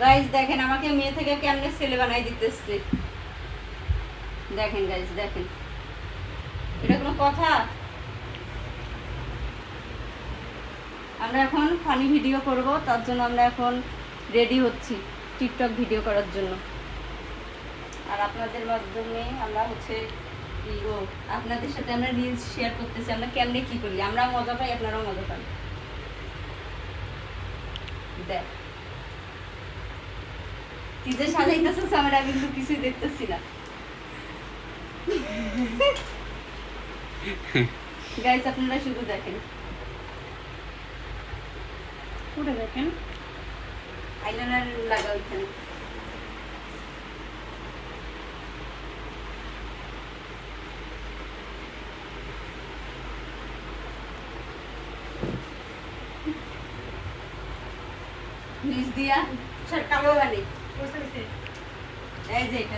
Guys দেখেন, আমাকে মেয়ে থেকে কেমনে ছেলে বানাই দিতেছে। দেখেন গাইজ দেখেন। এটা কোনো কথা? আমরা এখন ফানি ভিডিও করব, তার জন্য আমরা এখন রেডি হচ্ছি টিকটক ভিডিও করার জন্য। আর আপনাদের মাধ্যমে আমরা হচ্ছে ও আপনাদের সাথে আমরা রিলস শেয়ার করতেছি, আমরা কেমনে কি করি? আমরা মজা পাই, আপনারাও মজা পান। দেখ। তুই যে সাজাইতেছিস আমরা কিন্তু কিছুই দেখতেছি না। গাইস আপনারা শুধু দেখেন। পুরো দেখেন? আইলাইনার লাগা ওইখানে। নিচ দিয়া সর কালো এই যে এটা